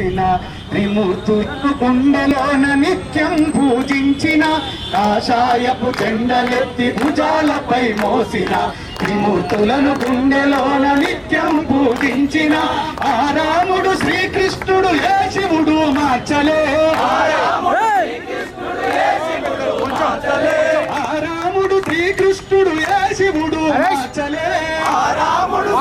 మోసిన త్రిమూర్తులను గుండెలోన నిత్యం పూజించిన కాషాయపు జెండలెత్తి భుజాలపై మోసిన త్రిమూర్తులను గుండెలోన నిత్యం పూజించిన ఆ రాముడు శ్రీకృష్ణుడు ఏ శివుడు మార్చలే. రాముడు శ్రీకృష్ణుడు ఏ శివుడు మార్చలే. రాముడు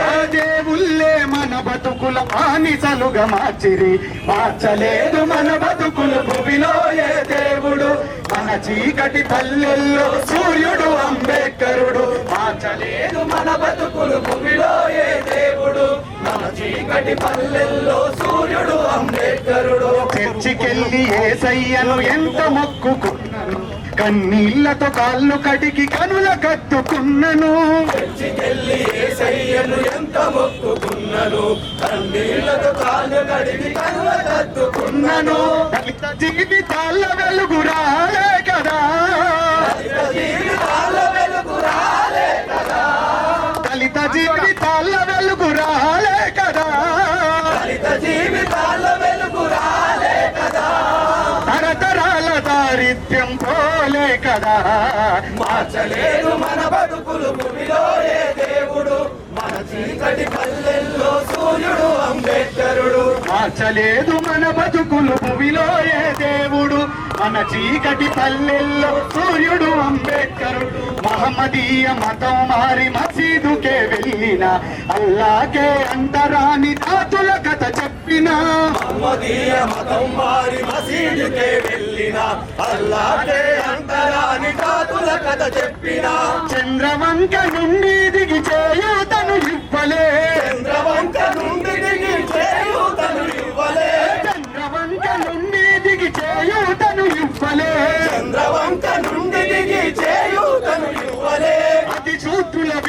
ఆ దేవుళ్ళే మన బతుకుల ఆనిసలుగా మార్చిరి. మార్చలేదు మన బతుకులు భూమిలో ఏ దేవుడు. మన చీకటి పల్లెల్లో సూర్యుడు అంబేద్కరుడు. మార్చలేదు మన బతుకులు భూమిలో ఏ దేవుడు. మన చీకటి పల్లెల్లో సూర్యుడు అంబేద్కరుడు. చర్చికెళ్ళి ఏసయ్యను ఎంత మొక్కుకు కన్నీళ్ళతో కాళ్ళు కడిగి కనుల కట్టుకున్నను. ఎంత మొక్కుకున్నను కన్నీళ్ళతో కాళ్ళు కడిగి కనుల కత్తుకున్నను దళిత జీవితాల వెలుగు రాలే కదా. జీవితాల వెలుగు రాలే కదా దళిత జీవితాల వెలుగు రాలే కదా. దళిత జీవితాల వెలుగు రాలే కదా తరతరాల దారిద్ర్యం కదా. మార్చలేదు మన బతుకులు భూమిలో ఏ దేవుడు మన చీకటి పల్లెల్లో సూర్యుడు అంబేద్కరుడు మార్చలేదు మన బతుకులు భూమిలో ఏ దేవుడు. మన చీకటి పల్లెల్లో సూర్యుడు అంబేద్కరుడు మహమ్మదీయ మతం మారి మసీదుకే వెళ్ళిన అల్లాకే అంతరాని తాతుల కథ చెప్పిన. మహమ్మదీయ మతం మారి మసీదుకే వెళ్ళిన అల్లాకే అంతరాని కాతుల కథ చెప్పిన. చంద్రవంక నుండి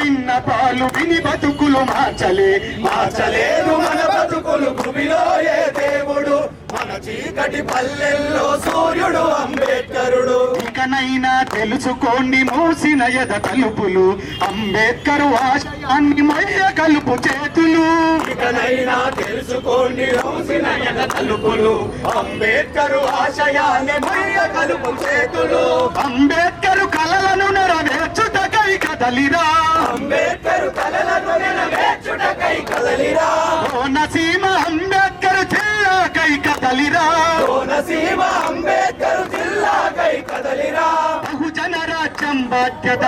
విన్న పాలు విని బతుకులు మార్చలే. మార్చలేదు మన బతుకులు భూమిలో ఏ దేవుడు? మన చీకటి పల్లెల్లో సూర్యుడు అంబేద్కరుడు. ఇకనైనా తెలుసుకోండి మూసిన ఎద తలుపులు. అంబేద్కరు ఆశయాన్ని మొయ్య కలుపు చేతులు. ఇకనైనా తెలుసుకోండి రోజున ఎద తలుపులు. అంబేద్కరు ఆశయాన్ని మయ్య కలుపు చేతులు. అంబేద్కరు కలలను నెరవేర్చుటకై కదలిరా. అంబేద్కరు కలలను నెరవేర్చుటకై కదలిరా. కోనసీమ అంబేద్కర్ జిల్లాకై కదలిరా. కోనసీమ అంబేద్కరు జిల్లాకై కదలిరా. బహుజన రాజ్యం బాధ్యత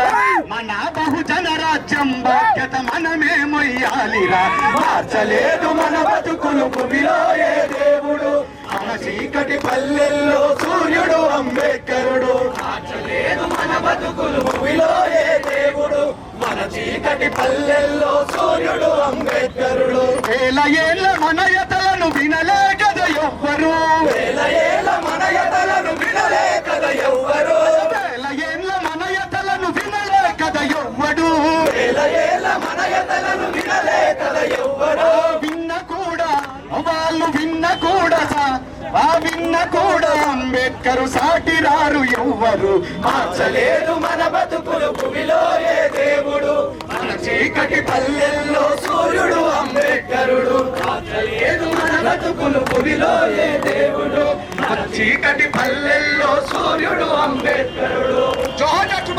మన బహుజన రాజ్యం బాధ్యత మనమే మొయ్యాలిరా. మార్చలేదు మన బతుకులు భూమిలో ఏ దేవుడు. మన చీకటి పల్లెల్లో సూర్యుడు అంబేద్కరుడు. మార్చలేదు మన బతుకులు భూమిలో చీకటి పల్లెల్లో సూర్యుడు అంబేద్కరుడు. వేల ఏళ్ళ మనయతలను వినలే కదా ఎవ్వరు వేల ఏళ్ళ మన ఎదలను వినలే కదా ఎవ్వరు వేల ఏళ్ళ మనయతలను వినలే కదా ఎవ్వడు వేల ఏళ్ళ మన ఎదలను వినలే కదా ఎవ్వరు విన్న కూడా వాళ్ళు విన్న కూడా ఆ విన్న కూడా అంబేద్కరు సాటి రారు ఎవ్వరు. మార్చలేదు మన బతుకులు భూమిలో బతుకులు ఏ దేవుడు? చీకటి పల్లెల్లో సూర్యుడు అంబేద్కరుడు. జోహార్ డాక్టర్